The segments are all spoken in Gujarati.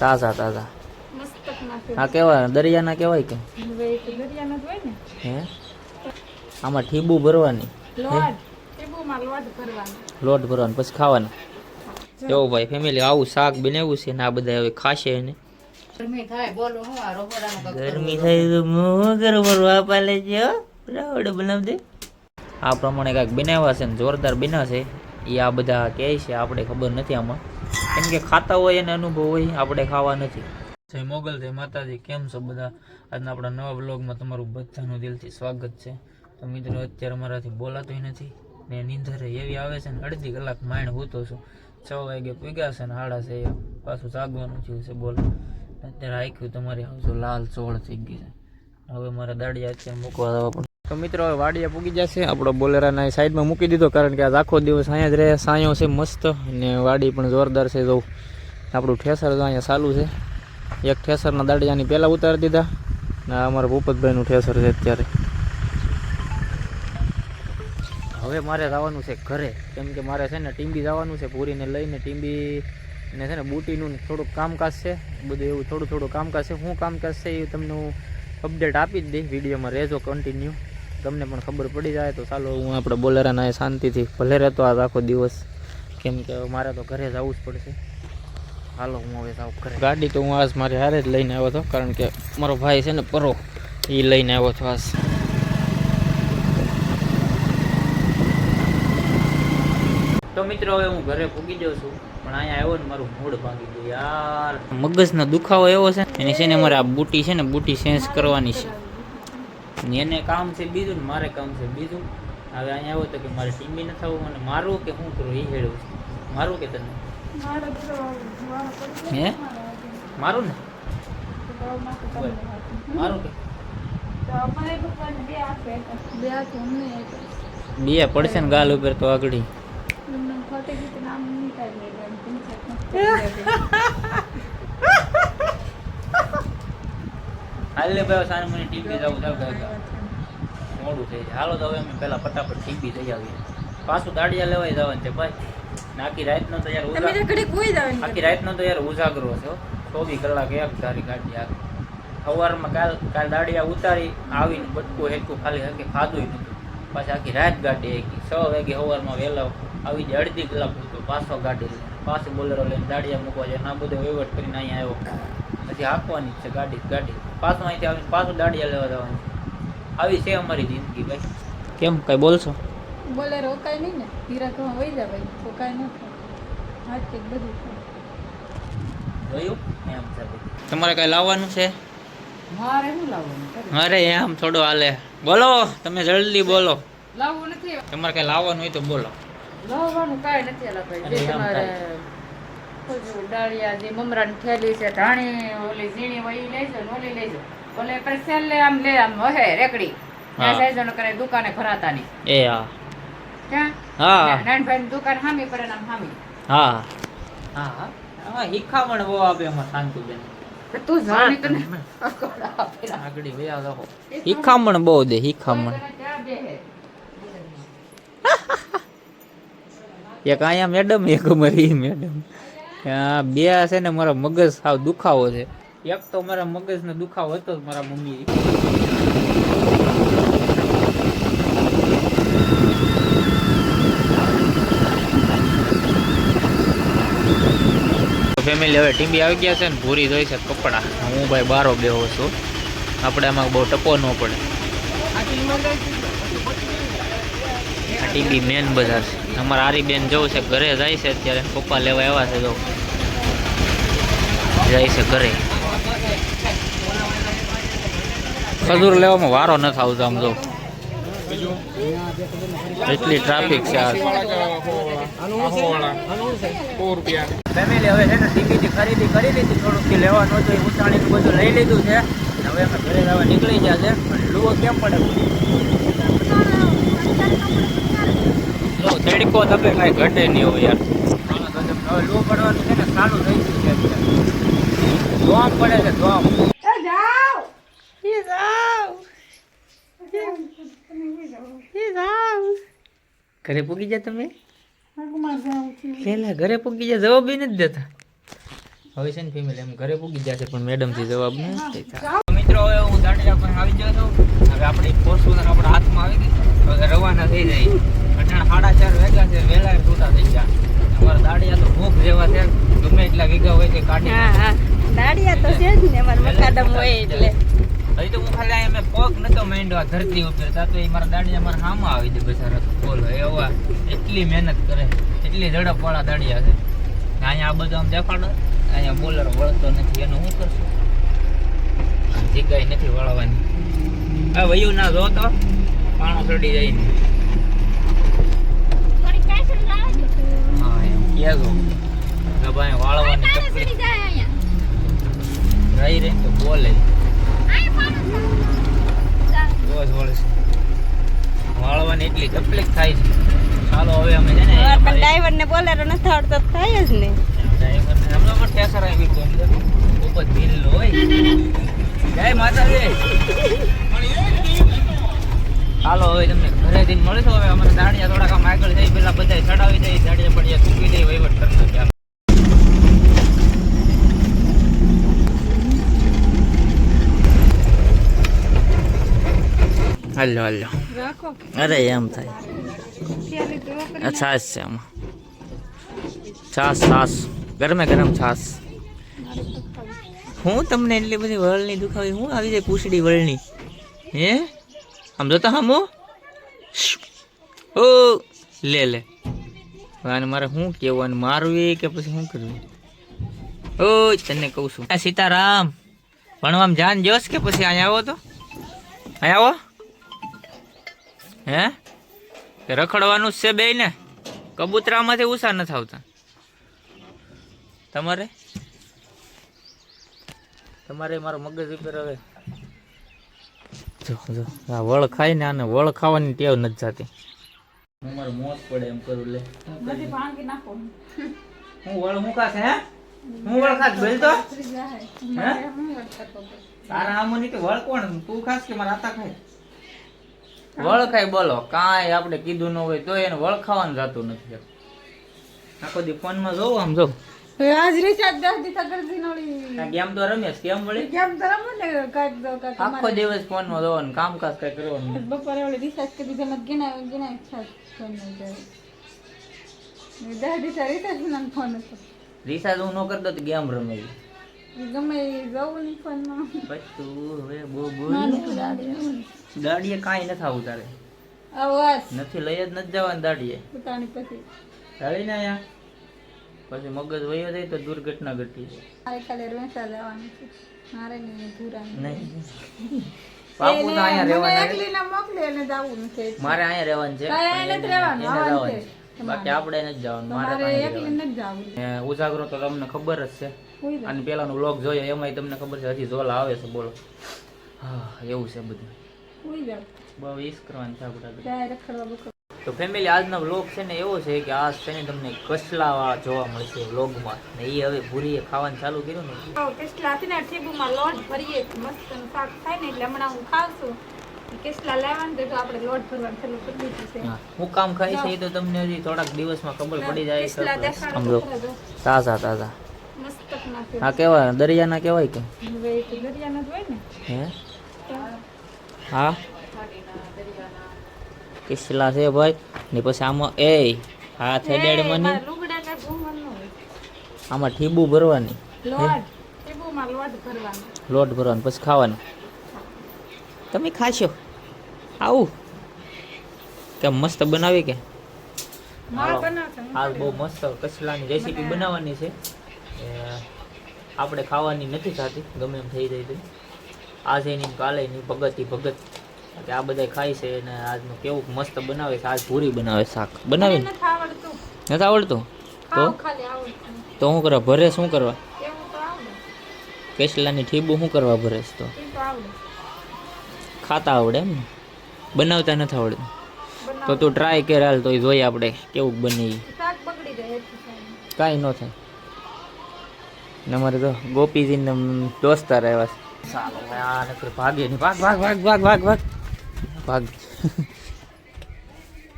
તાજા તાજા. હા કેવાય દરિયાના કેવાય કે? હવે એ તો દરિયાનો જ હોય ને. હે? આમાં ઠીબુ ભરવાની. લોટ. ભરવાનો. લોટ ભરવાનું પછી ખાવાનું. જો ભાઈ ફેમિલી આવું શાક બનાવ્યું છે ને આ બધા હવે ખાશે ને ગરમી થાય બોલો ગરમી થાય તો મોં ગરમ વાપા લેજે હો. રાવડ બનાવ દે. આ પ્રમાણે કાંઈક બનાવ્યા છે ને જોરદાર બનાવશે છે. એ આ બધા કહે છે આપણે ખબર નથી આમાં. કેમ કે ખાતા હોય એને અનુભવ હોય, આપણે ખાવા નથી. જય મોગલ, જય માતાજી, કેમ છો બધા? આજના આપણા નવા બ્લોગમાં તમારું બધાનું દિલથી સ્વાગત છે. તો મિત્રો, અત્યારે મારાથી બોલાતોય નથી. ને નીંદર એવી આવે છે ને અડધી કલાક માઇન્ડ હોતો છું. છ વાગે પીગ્યા છે ને હાડા છે, પાછું જાગવાનું થયું છે, બોલો. અત્યારે આખ્યું તમારી આવજો લાલ, ચોળ થઈ ગઈ છે. હવે મારા દાડિયા અત્યારે મૂકવા તો મિત્રો, હવે વાડિયા પૂગી જશે. આપણો બોલેરાના સાઈડમાં મૂકી દીધો, કારણ કે આજ આખો દિવસ અહીંયા જ રહે. સાયો છે મસ્ત અને વાડી પણ જોરદાર છે. જોઉં આપણું ઠેસર તો અહીંયા ચાલુ છે. એક ઠેસરના દાડિયાની પહેલાં ઉતારી દીધા. ને અમારા ભૂપતભાઈનું ઠેસર છે અત્યારે. હવે મારે જવાનું છે ઘરે. કેમ કે મારે છે ને ટીંબી જવાનું છે, પૂરીને લઈને ટીંબી ને છે ને બુટીનું થોડુંક કામકાજ છે. બધું એવું થોડું થોડું કામકાજ છે. શું કામકાજ છે એ તમને હું અપડેટ આપી જ દઈશ. વિડીયોમાં રહેજો કન્ટિન્યુ તમને પણ ખબર પડી જાય તો ચાલો હું આપણે બોલેરાના એ શાંતિથી ભલે રહેતો આજ આખો દિવસ. કેમ કે મારે તો ઘરે જવું જ પડશે. હાલો, હું હવે જાઉં ઘરે. ગાડી તો હું આજ મારે હારે જ લઈને આવ્યો હતો, કારણ કે મારો ભાઈ છે ને પરો, એ લઈને આવ્યો હતો આજ. તો મિત્રો, હવે હું ઘરે પૂગી જાઉં છું, પણ અહીંયા આવ્યો ને મારું મૂડ ભાગી ગયું યાર. મગજનો દુખાવો એવો છે. એની છે ને મારે આ બુટી છે ને, બુટી ચેન્જ કરવાની છે. એને કામ છે બીજું ને મારે કામ છે બીજું. હવે અહીંયા આવ્યો તો કે મારે ટીમી ન થવું અને મારું કે શું કરું એ હેડવું છે. મારું કે તને? હે? મારું ને. મારું કે. બે પડશે ને ગાલ ઉપર તો આગળ એમને ફોટે ગીત નામ નહીં કાઢી લે એમ પંચાયતમાં હાલ ભાઈ સાને મને ટીવી જવું ગાય મોડું થઈ જાય. હાલો તો હવે અમે પહેલા ફટાફટ ટીવી જઈ આવીએ પાછું દાડિયા લેવાય જવાનું છે ભાઈ. આખી રાતનો તો યાર તમે તો ઉજા- ઘડીક હોઈ જાવ એમ આખી રાતનો તો યાર ઉજાગરો છો ચોવીસ કલાક એક તારી ગાડી આગળ સવારમાં કાલ કાલ દાડિયા ઉતારી આવીને બટકું હેટકું ખાલી હકે ખાધું નતું પાછી આખી રાત ગાડી આવી છ વાગે સવારમાં વહેલા આવી જાય અડધી કલાક પૂરતો પાછો ગાડી પાછી બોલેરો લઈને દાડિયા મૂકવા જાય. ના બધો વહીવટ કરીને અહીંયા આવ્યો. પછી હાંકવાની છે ગાડી ગાડી. પાછું અહીંથી આવીને પાછું દાડિયા લેવા જવાનું આવી છે અમારી જિંદગી ભાઈ. કેમ કઈ બોલશો? બોલે રોકાય નહીં ને. હીરાકમાં વહી જાય ભાઈ રોકાય ન થાય. હાથ કે બધું જોયું? એમ છે તમારે કઈ લાવવાનું છે? મારે શું લાવવાનું? અરે એમ થોડું હાલે. બોલો તમે જલ્દી બોલો. લાવવું નથી. તમારે કઈ લાવવાનું હોય તો બોલો. લાવવાનું કાંઈ નથી આલા ભાઈ. તમારે થાય. ખજૂર, ડાળિયા જે મમરાની થેલી છે ધાણી ઓલી ઝીણી હોય લેજો ને ઓલી લેજો. ઓલે પર છેલ્લે આમ લે આમ વહે રેકડી. ત્યાં કરે દુકાને ભરાતા નહીં. એ હા. ક્યાં? હા. નાનભાઈ દુકાન હામી પડે ને આમ હામી. હા. હા હા. હિખામણ બહુ આપે એમાં શાંતિબેન. તું જાણી તને અકોડા વયા રહો હિખામણ. બહુ દે હિખામણ? એક અહીંયા મેડમ એક મરી મેડમ. બે છે ને મારા મગજ સાવ દુખાવો છે. એક તો મારા મગજનો દુખાવો હતો મારા મમ્મી ફેમિલી હવે ટીમ્બી આવી ગયા છે ને ભૂરી જોઈ છે કપડા. હું ભાઈ બારો બેહો છું. આપણે આમાં બહુ ટપો ન પડે. આ ટીબી મેન બજાર છે. અમારા આરીબેન જવું છે, ઘરે જાય છે અત્યારે. પપ્પા લેવા આવ્યા છે જો જાય છે ઘરે. ખજૂર લેવામાં વારો નથી આવતો આમ જો એટલી ટ્રાફિક છે ફેમિલી હવે છે ને ટીવીની ખરીદી કરી લીધી, થોડુંક લેવાનું હતું ઉતાણીનું બધું લઈ લીધું છે. હવે અમે ઘરે જવા નીકળી ગયા છે. પણ લુઓ કેમ પડે? લો તડકો તમે કાંઈ ઘટે નહીં હોય યાર. લો પડવાનું છે ને ચાલુ થઈ ગયું છે ધોમ પડે છે ધોમ ઘરે પૂગી જાય તમે? પેલા ઘરે પૂગી જાય જવાબ બી નથી દેતા. હવે છે ને ફેમિલી એમ ઘરે પૂગી જશે પણ મેડમથી જવાબ નથી મિત્રો, હવે હું દાંડિયા પાસે આવી ગયો છું. હવે આપણી ફોર્ચ્યુનર આપણા હાથમાં આવી ગઈ છે. હવે રવાના થઈ જાય. સાડા ચાર વાગ્યા છે વહેલા છૂટા થઈ ગયા. અમારા દાડિયા તો ભૂખ જેવા છે ગમે એટલા વીઘા હોય તે કાઢી હા હા. દાડિયા તો છે જ ને મારા મકાદમ હોય એટલે. હજી તો હું ખાલી અમે પગ નતો માંડ્યો ધરતી ઉપર. તો એ મારા દાડિયા મારા હામાં આવી જાય બચારા બોલો. એવા એટલી મહેનત કરે. એટલી ઝડપ વાળા દાડિયા છે. અહીંયા આ બધું આમ દેખાડો. અહીંયા બોલર વળતો નથી. એનું શું કરશું? જગ્યાએ નથી વળવાની. આ વયું ના જો તો પાણો ચડી જાય ને. હા એમ ભાઈ વાળવાની તકલીફ. રહી રહી તો બોલે. રોજ વળશે વાળવાની એટલી તકલીફ થાય છે. ચાલો હવે અમે છે ને પણ ડ્રાઈવર ને બોલેરો નથી આવડતો થાય જ ને. ડ્રાઈવરને હમણાં પણ ઠેસર આવી ગયો અંદર. ઉપર ભીલ હોય. જય માતાજી. હાલો હવે તમને ઘરે જઈને મળીશું હવે અમારે દાડિયા થોડાક આમ આગળ જઈ પેલા બધા ચડાવી દઈ દાડિયા પડિયા ચૂકવી દઈ વહીવટ કરી નાખ્યા હાલો હાલો. અરે એમ થાય. છાસ છે આમાં. છાશ છાસ. ગરમે ગરમ છાશ હું તમને એટલી બધી વળની દુખાવી હું આવી જાય પૂછડી વળની હે? આમ તો હમો ઓ, લે લે. અને મારે શું કહેવાનું મારવી કે પછી શું કરવું? ઓ, તને કહું છું. આ સીતારામ, ભણવામાં જાન જોશ કે પછી અહીંયા આવો તો? અહીંયા આવો. હે? તે રખડવાનું છે બે ને? કબૂતરામાંથી ઉષા નથી આવતા. તમારે? તમારે મારો મગજ ઉપર હવે જો જો. આ વળ ખાય ને આને વળ ખાવાની ટેવ નથી જાતી. હું મારું મોત પડે એમ કરું લે. બધી ભાંગી નાખો. હું વળ હું ખાસ હે? હું વળ ખાસ બેલ તો. હે? તારા આમાં કે વળ કોણ? તું ખાસ કે મારા આતા ખાય? વળ ખાય બોલો. કાંઈ આપણે કીધું ન હોય તો એને વળ ખાવાનું જાતું નથી. આખો દી ફોનમાં જોવું આમ. જો. હવે આજ દસ દિવસ કરતી નળી. ગેમ તો રમેશ કેમ વળી? કેમ તો રમો ને કાંઈક દો કાંઈક આખો દિવસ ફોનમાં જોવાનું કામકાજ કઈ કરવાનું. બપોરે ઓલી રિચાર્જ કરી દીધા મત ગિના ગિના ઈચ્છા ફોન નહીં જાય દસ દિવસ રિચાર્જ ના ફોન હતો. રિસાર્જ હું ન કરતો તો ગેમ રમે ગમે ઈ જવું નહીં પછી તું હવે બહુ દાડીએ. કાંઈ નથી આવું તારે. નથી લઈ જ નથી જવાનું દાડીએ. પોતાની પછી ચાલી ને અહીંયા પછી મગજ વયો જાય તો દુર્ઘટના ઘટી મારે ખાલી રવેસા જવાનું છે. મારે નહીં ભૂરા નહીં. બાપુ તો અહીંયા રહેવાના છે. મોકલે એને જવું નથી મારે અહીંયા રહેવાનું છે. કાંઈ પણ નથી રહેવાનું, એને આવવાનું જવાનું છે. છે. બાકી આપણે નથી જવાનું મારે. નથી જવું ઉજાગરો તો તમને ખબર જ છે. અને પેલાનો વ્લોગ જોયો એમાંય તમને ખબર છે હજી ઝોલા આવે છે બોલો. હા એવું છે બધું. બહુ ઈશ કરવાનું છે આપણે તો ફેમિલી આજનો વ્લોગ છે ને એવો છે કે આજ છે ને તમને કસલાવા જોવા મળશે વ્લોગમાં ને એ હવે ભૂરીએ ખાવાનું ચાલુ કર્યું ને. કેસલા ને ઠીબુમાં લોટ ભરીએ મસ્ત શાક થાય ને એટલે હમણાં હું ખાવશું. છું કેસલા લેવાનું તો આપણે લોટ ભરવાનું ચાલુ કરી દીધું છે. હું કામ ખાઈ છે એ તો તમને હજી થોડાક દિવસમાં ખબર પડી જાય છે દેખાડો સમજો. તાજા તાજા. હા કેવા દરિયાના કેવાય કે? હવે એ તો દરિયાનો જ હોય ને. હે? હા? કિસલા છે ભાઈ. ને પછી આમાં એ હાથ હેડેડ મને. આમાં ઠીબુ ભરવાની. લોટ ભરવાનો. પછી ખાવાનું. તમે ખાશો. આવું. કેમ મસ્ત બનાવી કે? હાલો. બહુ મસ્ત કચલાની રેસીપી બનાવવાની છે. આપણે ખાવાની નથી થતી ગમે એમ થઈ જાય તો. આજે નહીં કાલે નહીં ભગત ભગત. કે આ બધા ખાય છે અને આજનું કેવું મસ્ત બનાવે છે. આજ પૂરી બનાવે શાક. બનાવે નથી આવડતું. તો? તો શું કરવા? ભરે શું કરવા? કેસલાની ઠીબુ શું કરવા ભરે તો? ખાતા આવડે એમ ને? બનાવતા નથી આવડતું. તો તું ટ્રાય કર હાલ તો જોઈએ આપણે કેવું બની. કાંઈ ન થાય. ને અમારે તો ગોપીજીને દોસ્તાર આવ્યા છે. ચાલો આ નથી ભાગે ભાગ ભાગ ભાગ ભાગ ભાગ ભાગ. ભાગ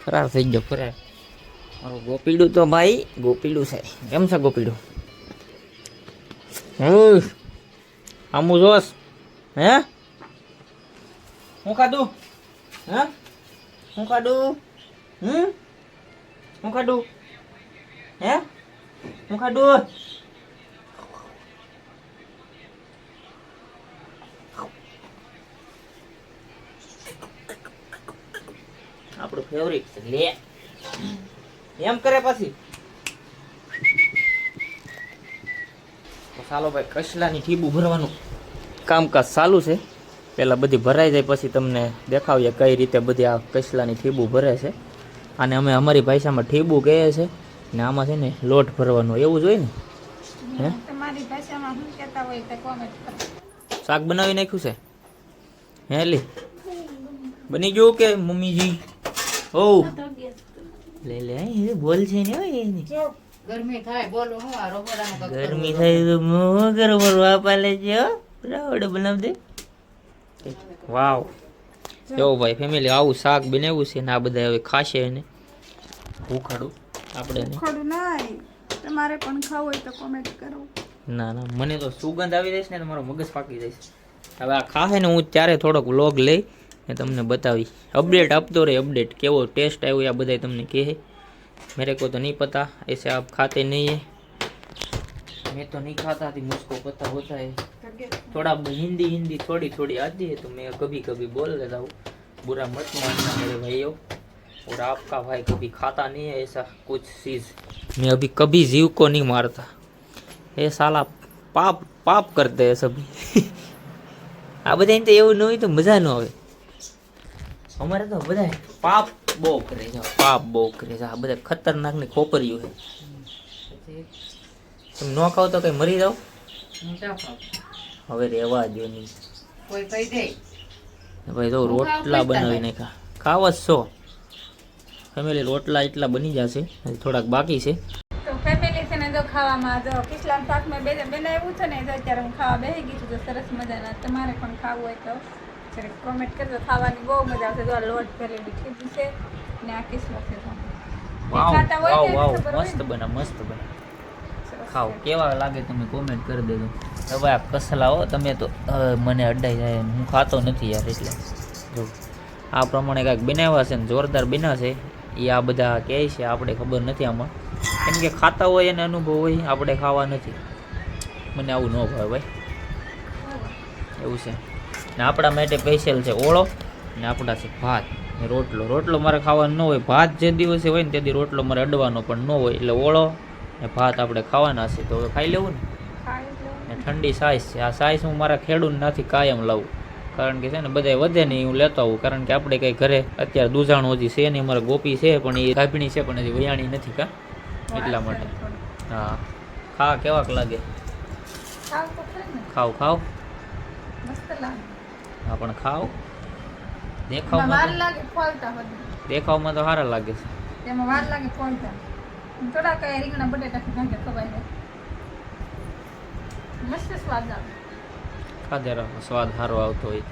ફરાર થઈ ગયો ફરાર મારું ગોપીડું તો ભાઈ ગોપીડું છે કેમ છે ગોપીડું હમ આમું જોશ હે હું ખાધું હે હું ખાધું હમ હું ખાધું હે હું ખાધું આપણું ફેવરિટ છે લે. એમ કરે પછી. ચાલો ભાઈ કચલાની ઠીબુ ભરવાનું. કામકાજ ચાલુ છે. પહેલાં બધી ભરાઈ જાય પછી તમને દેખાવીએ કઈ રીતે બધી આ કચલાની ઠીબુ ભરે છે. અને અમે અમારી ભાષામાં ઠીબુ કહીએ છે ને આમાં છે ને લોટ ભરવાનો એવું જ હોય ને? હે? શાક બનાવી નાખ્યું છે? હે લી? બની ગયું કે મમ્મીજી? ઓ લે લે એ બોલ છે ને હોય ગરમી થાય બોલો હું આ રહોડાનું ગરમી. થાય તો મોં કરો ભરવા પાલે છે હો. બનાવ દે. વાવ. જો ભાઈ ફેમિલી આવું શાક બનાવ્યું છે ને આ બધા હવે ખાશે એને. ભૂખાડું આપણે નહીં ખોડું નહીં. તમારે પણ ખાવું હોય તો કોમેન્ટ કરો. ના ના મને તો સુગંધ આવી જશે ને મારો મગજ પાકી જશે હવે આ ખાશે ને હું ત્યારે થોડોક વ્લોગ લઈ ને તમને બતાવી અપડેટ આપતો રહે અપડેટ કેવો ટેસ્ટ આવ્યો આ બધા તમને કહે मेरे को तो नहीं पता ऐसे आप खाते नहीं है मैं तो नहीं खाता थी मुझको पता होता है थोड़ा ब- हिंदी हिंदी थोड़ी थोड़ी आती है तो मैं कभी कभी बोल लेता हूँ बुरा मत मानना मेरे भाइयों और आपका भाई कभी खाता नहीं है ऐसा कुछ चीज़ मैं अभी कभी जीव को नहीं मारता એ સાલા પાપ પાપ કરતે હે સભી આ બધાને તો એવું ન હોય તો મજા ન આવે અમારે તો બધા પાપ બહુ કરે છે. પાપ બહુ કરે છે. આ બધા ખતરનાકની ખોપરીઓ છે. તમે ન ખાવ તો કઈ મરી જાવ. હવે રેવા જો નહીં. કોઈ કહી દે. ભાઈ તો રોટલા પૂછતા બનાવી નાખા ખાવ જ છો. ફેમિલી રોટલા એટલા બની જશે. થોડાક બાકી છે. તો ફેમિલી છે ને જો ખાવામાં જો કિસલામ શાક મેં બે બનાવ્યું છે ને અત્યારે હું ખાવા બેસી ગઈ છું તો સરસ મજાના. તમારે પણ ખાવું હોય તો. જરીક કોમેન્ટ કરજો ખાવાની બહુ મજા આવશે. જો આ લોટ ભરેલી ખીચું છે ને આ કિસ્મત છે વાવ વાવ વાવ. મસ્ત. બના મસ્ત બના ખાઓ. કેવા લાગે તમે કોમેન્ટ કરી દેજો. હવે આ કસલા હો તમે તો મને અડાઈ જાય હું ખાતો નથી યાર એટલે. જો આ પ્રમાણે કાંઈક બનાવ્યા છે ને જોરદાર બન્યા છે. એ આ બધા કહે છે આપણે ખબર નથી આમાં. કેમ કે ખાતા હોય એને અનુભવ હોય આપણે ખાવા નથી. મને આવું ન ભાવે ભાઈ. એવું છે. ને આપણા માટે સ્પેશિયલ છે ઓળો ને આપણા છે ભાત ને રોટલો. રોટલો મારે ખાવાનો ન હોય ભાત જે દિવસે હોય ને તે દી રોટલો મારે અડવાનો પણ ન હોય. એટલે ઓળો ને ભાત આપણે ખાવાના છે. તો હવે ખાઈ લેવું ને? ને ઠંડી સાઈઝ છે. આ સાઈઝ હું મારા ખેડૂતનાથી કાયમ લાવું. કારણ કે છે ને બધાય વધે નહીં હું લેતો આવું. કારણ કે આપણે કંઈ ઘરે અત્યારે દૂધાણું હજી છે નહીં અમારે ગોપી છે પણ એ ગાભીણી છે પણ હજી વયાણી નથી કા? એટલા માટે. હા. ખા કેવાક લાગે? ખાવ ખાવ હા પણ ખાવ. દેખાવમાં લાગે ફોલતા દેખાવમાં તો સારા લાગે છે. તેમાં વાર લાગે ફોલતા. થોડા કઈ રીંગણા બટેટા નાખે ખવાય જાય મસ્ત સ્વાદ આવે. ખાધે રાખો સ્વાદ સારો આવતો હોય